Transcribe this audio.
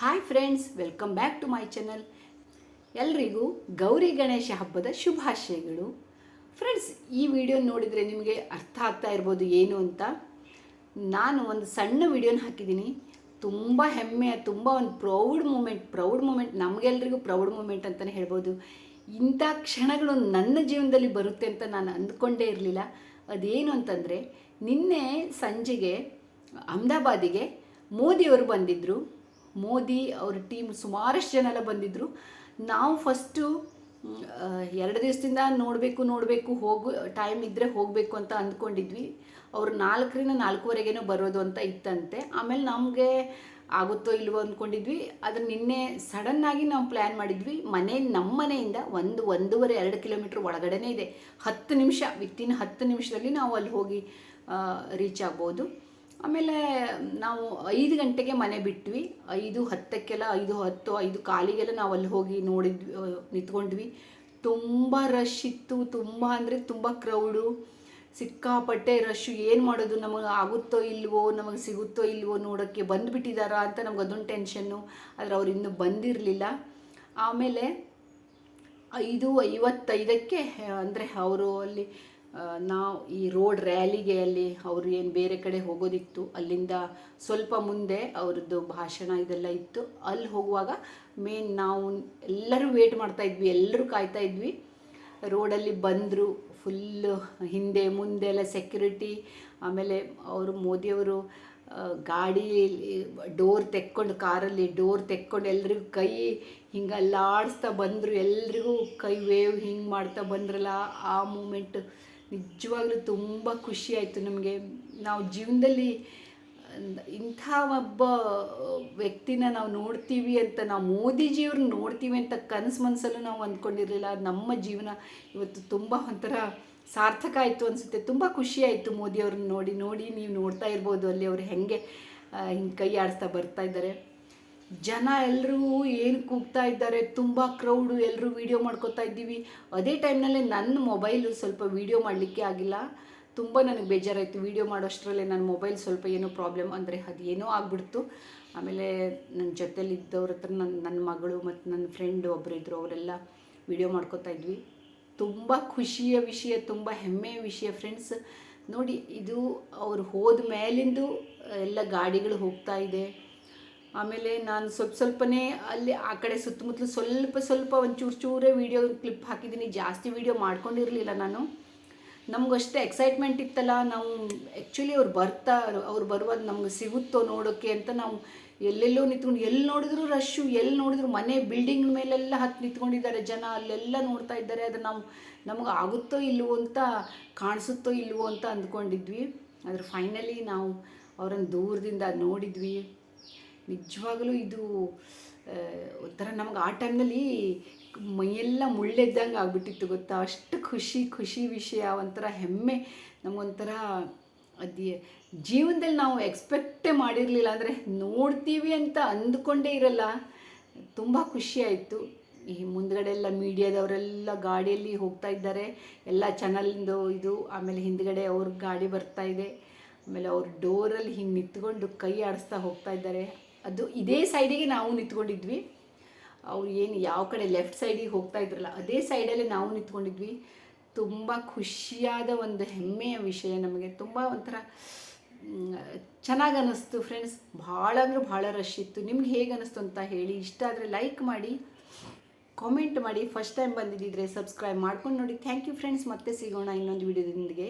Hi friends welcome back to my channel ಎಲ್ರಿಗೂ ಗೌರಿ ಗಣೇಶ ಹಬ್ಬದ ಶುಭಾಶಯಗಳು. ಫ್ರೆಂಡ್ಸ್ ಈ ವಿಡಿಯೋ ನೋಡಿದರೆ ನಿಮಗೆ ಅರ್ಥ ಆಗ್ತಾ ಇರ್ಬೋದು ಏನು ಅಂತ. ನಾನು ಒಂದು ಸಣ್ಣ ವಿಡಿಯೋನ ಹಾಕಿದ್ದೀನಿ. ತುಂಬ ಹೆಮ್ಮೆಯ, ತುಂಬ ಒಂದು ಪ್ರೌಡ್ ಮೂಮೆಂಟ್ ಪ್ರೌಡ್ ಮೂಮೆಂಟ್ ನಮಗೆಲ್ರಿಗೂ ಪ್ರೌಡ್ ಮೂಮೆಂಟ್ ಅಂತಲೇ ಹೇಳ್ಬೋದು. ಇಂಥ ಕ್ಷಣಗಳು ನನ್ನ ಜೀವನದಲ್ಲಿ ಬರುತ್ತೆ ಅಂತ ನಾನು ಅಂದ್ಕೊಂಡೇ ಇರಲಿಲ್ಲ. ಅದೇನು ಅಂತಂದರೆ, ನಿನ್ನೆ ಸಂಜೆಗೆ ಅಹಮದಾಬಾದಿಗೆ ಮೋದಿಯವರು ಬಂದಿದ್ದರು ಮೋದಿ ಅವ್ರ ಟೀಮ್ ಸುಮಾರಷ್ಟು ಜನ ಎಲ್ಲ ಬಂದಿದ್ದರು ನಾವು ಫಸ್ಟು ಎರಡು ದಿವಸದಿಂದ ನೋಡಬೇಕು ನೋಡಬೇಕು, ಹೋಗು ಟೈಮ್ ಇದ್ದರೆ ಹೋಗಬೇಕು ಅಂತ ಅಂದ್ಕೊಂಡಿದ್ವಿ. ಅವರು ನಾಲ್ಕರಿಂದ ನಾಲ್ಕೂವರೆಗೇನೋ ಬರೋದು ಅಂತ ಇತ್ತಂತೆ. ಆಮೇಲೆ ನಮಗೆ ಆಗುತ್ತೋ ಇಲ್ವೋ ಅಂದ್ಕೊಂಡಿದ್ವಿ. ಅದು ನಿನ್ನೆ ಸಡನ್ನಾಗಿ ನಾವು ಪ್ಲ್ಯಾನ್ ಮಾಡಿದ್ವಿ. ಮನೆ ನಮ್ಮ ಮನೆಯಿಂದ ಒಂದು, ಒಂದೂವರೆ, ಎರಡು ಕಿಲೋಮೀಟ್ರ್ ಒಳಗಡೆನೇ ಇದೆ. ಹತ್ತು ನಿಮಿಷ ವಿತ್ತಿನ್ ಹತ್ತು ನಿಮಿಷದಲ್ಲಿ ನಾವು ಅಲ್ಲಿ ಹೋಗಿ ರೀಚ್ ಆಗ್ಬೋದು. ಆಮೇಲೆ, ನಾವು ಐದು ಗಂಟೆಗೆ ಮನೆ ಬಿಟ್ವಿ. ಐದು ಹತ್ತಕ್ಕೆಲ್ಲ, ಐದು ಹತ್ತು, ಐದು ಕಾಲಿಗೆಲ್ಲ ನಾವು ಅಲ್ಲಿ ಹೋಗಿ ನೋಡಿದ್ವಿ ನಿಂತ್ಕೊಂಡ್ವಿ. ತುಂಬ ರಶ್ ಇತ್ತು. ತುಂಬ ಅಂದರೆ ತುಂಬ ಕ್ರೌಡು ಸಿಕ್ಕಾಪಟ್ಟೆ ರಶ್ಶು ಏನು ಮಾಡೋದು? ನಮಗೆ ಆಗುತ್ತೋ ಇಲ್ವೋ? ನಮಗೆ ಸಿಗುತ್ತೋ ಇಲ್ವೋ ನೋಡೋಕ್ಕೆ ಬಂದುಬಿಟ್ಟಿದ್ದಾರಾ ಅಂತ ನಮ್ಗೆ ಅದೊಂದು ಟೆನ್ಷನ್ನು ಆದರೆ ಅವ್ರು ಇನ್ನೂ ಬಂದಿರಲಿಲ್ಲ. ಆಮೇಲೆ ಐದು ಐವತ್ತೈದಕ್ಕೆ, ಅಂದರೆ ಅವರು ಅಲ್ಲಿ ನಾವು ಈ ರೋಡ್ ರ್ಯಾಲಿಗೆ ಅಲ್ಲಿ ಅವರು ಏನು ಬೇರೆ ಕಡೆ ಹೋಗೋದಿತ್ತು, ಅಲ್ಲಿಂದ ಸ್ವಲ್ಪ ಮುಂದೆ ಅವ್ರದ್ದು ಭಾಷಣ ಇದೆಲ್ಲ ಇತ್ತು. ಅಲ್ಲಿ ಹೋಗುವಾಗ ಮೇನ್ ನಾವು ಎಲ್ಲರೂ ವೇಟ್ ಮಾಡ್ತಾ ಇದ್ವಿ, ಎಲ್ಲರೂ ಕಾಯ್ತಾ ಇದ್ವಿ. ರೋಡಲ್ಲಿ ಬಂದರು ಫುಲ್ಲು ಹಿಂದೆ ಮುಂದೆ ಎಲ್ಲ ಸೆಕ್ಯೂರಿಟಿ ಆಮೇಲೆ ಅವರು ಮೋದಿಯವರು ಗಾಡಿ ಡೋರ್ ತೆಕ್ಕೊಂಡು ಕಾರಲ್ಲಿ ಡೋರ್ ತೆಕ್ಕೊಂಡು ಎಲ್ರಿಗೂ ಕೈ ಹಿಂಗೆ ಅಲ್ಲಾಡಿಸ್ತಾ ಬಂದರು. ಎಲ್ರಿಗೂ ಕೈ ವೇವ್ ಹಿಂಗೆ ಮಾಡ್ತಾ ಬಂದ್ರಲ್ಲ ಆ ಮೂಮೆಂಟ್ ನಿಜವಾಗ್ಲೂ ತುಂಬ ಖುಷಿ ಆಯಿತು ನಮಗೆ. ನಾವು ಜೀವನದಲ್ಲಿ, ಇಂಥ ಒಬ್ಬ ವ್ಯಕ್ತಿನ ನಾವು ನೋಡ್ತೀವಿ ಅಂತ, ನಾವು ಮೋದಿಜಿಯವ್ರನ್ನ ನೋಡ್ತೀವಿ ಅಂತ ಕನಸು ಮನಸ್ಸಲ್ಲೂ ನಾವು ಅಂದ್ಕೊಂಡಿರಲಿಲ್ಲ. ನಮ್ಮ ಜೀವನ ಇವತ್ತು ತುಂಬ ಒಂಥರ ಸಾರ್ಥಕ ಆಯಿತು ಅನಿಸುತ್ತೆ. ತುಂಬ ಖುಷಿ ಆಯಿತು ಮೋದಿಯವ್ರನ್ನ ನೋಡಿ ನೋಡಿ ನೀವು ನೋಡ್ತಾ ಇರ್ಬೋದು ಅಲ್ಲಿ ಅವರು ಹೆಂಗೆ ಹಿಂಗೆ ಕೈ ಆಡಿಸ್ತಾ ಬರ್ತಾ ಇದ್ದಾರೆ. ಜನ ಎಲ್ಲರೂ ಏನು ಕೂಗ್ತಾ ಇದ್ದಾರೆ, ತುಂಬ ಕ್ರೌಡು ಎಲ್ಲರೂ ವೀಡಿಯೋ ಮಾಡ್ಕೋತಾ ಇದ್ದೀವಿ. ಅದೇ ಟೈಮ್ನಲ್ಲೇ ನನ್ನ ಮೊಬೈಲು ಸ್ವಲ್ಪ ವೀಡಿಯೋ ಮಾಡಲಿಕ್ಕೆ ಆಗಿಲ್ಲ. ತುಂಬ ನನಗೆ ಬೇಜಾರಾಯಿತು ವೀಡಿಯೋ ಮಾಡೋಷ್ಟರಲ್ಲೇ ನನ್ನ ಮೊಬೈಲ್ ಸ್ವಲ್ಪ ಏನೋ ಪ್ರಾಬ್ಲಮ್ ಅಂದರೆ ಅದು ಏನೋ ಆಗಿಬಿಡ್ತು. ಆಮೇಲೆ ನನ್ನ ಜೊತೇಲಿ ಇದ್ದವ್ರ ಹತ್ರ ನನ್ನ ನನ್ನ ಮಗಳು ಮತ್ತು ನನ್ನ ಫ್ರೆಂಡ್ ಒಬ್ಬರು ಇದ್ದರು ಅವರೆಲ್ಲ ವೀಡಿಯೋ ಮಾಡ್ಕೋತಾ ಇದ್ವಿ. ತುಂಬ ಖುಷಿಯ ವಿಷಯ, ತುಂಬ ಹೆಮ್ಮೆಯ ವಿಷಯ ಫ್ರೆಂಡ್ಸ್ ನೋಡಿ, ಇದು ಅವ್ರು ಹೋದ ಮೇಲಿಂದು ಎಲ್ಲ ಗಾಡಿಗಳು ಹೋಗ್ತಾ ಇದೆ. ಆಮೇಲೆ ನಾನು ಸ್ವಲ್ಪ ಸ್ವಲ್ಪನೇ ಅಲ್ಲಿ ಆ ಕಡೆ ಸುತ್ತಮುತ್ತಲು ಸ್ವಲ್ಪ ಸ್ವಲ್ಪ ಒಂದು ಚೂರು ವೀಡಿಯೋ ಕ್ಲಿಪ್ ಹಾಕಿದ್ದೀನಿ ಜಾಸ್ತಿ ವೀಡಿಯೋ ಮಾಡ್ಕೊಂಡಿರಲಿಲ್ಲ ನಾನು. ನಮಗಷ್ಟೇ ಎಕ್ಸೈಟ್ಮೆಂಟ್ ಇತ್ತಲ್ಲ. ನಾವು ಆ್ಯಕ್ಚುಲಿ ಅವ್ರು ಬರ್ತಾ, ಅವ್ರು ಬರುವಾಗ ನಮ್ಗೆ ಸಿಗುತ್ತೋ ನೋಡೋಕ್ಕೆ ಅಂತ ನಾವು ಎಲ್ಲೆಲ್ಲೋ ನಿಂತ್ಕೊಂಡು ಎಲ್ಲಿ ನೋಡಿದ್ರು ರಶ್ಶು ಎಲ್ಲಿ ನೋಡಿದ್ರು ಮನೆ ಬಿಲ್ಡಿಂಗ್ ಮೇಲೆಲ್ಲ ಹತ್ತು ನಿಂತ್ಕೊಂಡಿದ್ದಾರೆ ಜನ. ಅಲ್ಲೆಲ್ಲ ನೋಡ್ತಾ ಇದ್ದಾರೆ. ಅದು ನಾವು ನಮಗೆ ಆಗುತ್ತೋ ಇಲ್ಲವೋ ಅಂತ, ಕಾಣಿಸುತ್ತೋ ಇಲ್ವೋ ಅಂತ ಅಂದ್ಕೊಂಡಿದ್ವಿ. ಆದರೆ ಫೈನಲಿ ನಾವು ಅವರನ್ನು ದೂರದಿಂದ ನೋಡಿದ್ವಿ. ನಿಜವಾಗಲೂ ಇದು ಒಂಥರ ನಮ್ಗೆ ಆ ಟೈಮ್ನಲ್ಲಿ ಮೈಯೆಲ್ಲ ಮುಳ್ಳೆದ್ದಂಗೆ ಆಗಿಬಿಟ್ಟಿತ್ತು ಗೊತ್ತಾ? ಅಷ್ಟು ಖುಷಿ ಖುಷಿ ವಿಷಯ, ಒಂಥರ ಹೆಮ್ಮೆ. ನಮಗೊಂಥರ ಅದು ಜೀವನದಲ್ಲಿ ನಾವು ಎಕ್ಸ್ಪೆಕ್ಟೇ ಮಾಡಿರಲಿಲ್ಲ ಅಂದರೆ ನೋಡ್ತೀವಿ ಅಂತ ಅಂದ್ಕೊಂಡೇ ಇರಲ್ಲ. ತುಂಬ ಖುಷಿಯಾಯಿತು ಈ ಮುಂದ್ಗಡೆ ಎಲ್ಲ ಮೀಡಿಯಾದವರೆಲ್ಲ ಗಾಡಿಯಲ್ಲಿ ಹೋಗ್ತಾ ಇದ್ದಾರೆ. ಎಲ್ಲ ಚಾನಲಿಂದು ಇದು, ಆಮೇಲೆ ಹಿಂದ್ಗಡೆ ಅವ್ರ ಗಾಡಿ ಬರ್ತಾ ಇದೆ. ಆಮೇಲೆ ಅವ್ರ ಡೋರಲ್ಲಿ ಹಿಂಗೆ ನಿಂತ್ಕೊಂಡು ಕೈ ಆಡಿಸ್ತಾ ಹೋಗ್ತಾ ಇದ್ದಾರೆ. ಅದು ಇದೇ ಸೈಡಿಗೆ ನಾವು ನಿಂತ್ಕೊಂಡಿದ್ವಿ. ಅವ್ರು ಏನು ಯಾವ ಕಡೆ ಲೆಫ್ಟ್ ಸೈಡಿಗೆ ಹೋಗ್ತಾ ಇದ್ರಲ್ಲ, ಅದೇ ಸೈಡಲ್ಲೇ ನಾವು ನಿಂತ್ಕೊಂಡಿದ್ವಿ. ತುಂಬ ಖುಷಿಯಾದ ಒಂದು ಹೆಮ್ಮೆಯ ವಿಷಯ ನಮಗೆ. ತುಂಬ ಒಂಥರ ಚೆನ್ನಾಗಿ ಅನ್ನಿಸ್ತು ಫ್ರೆಂಡ್ಸ್ ಭಾಳ ಅಂದ್ರೆ ಭಾಳ ರಶ್ ಇತ್ತು. ನಿಮ್ಗೆ ಹೇಗೆ ಅನ್ನಿಸ್ತು ಅಂತ ಹೇಳಿ, ಇಷ್ಟ ಆದರೆ ಲೈಕ್ ಮಾಡಿ ಕಾಮೆಂಟ್ ಮಾಡಿ. ಫಸ್ಟ್ ಟೈಮ್ ಬಂದಿದ್ದಿದ್ರೆ ಸಬ್ಸ್ಕ್ರೈಬ್ ಮಾಡ್ಕೊಂಡು ನೋಡಿ. ಥ್ಯಾಂಕ್ ಯು ಫ್ರೆಂಡ್ಸ್ ಮತ್ತೆ ಸಿಗೋಣ ಇನ್ನೊಂದು ವಿಡಿಯೋದೊಂದಿಗೆ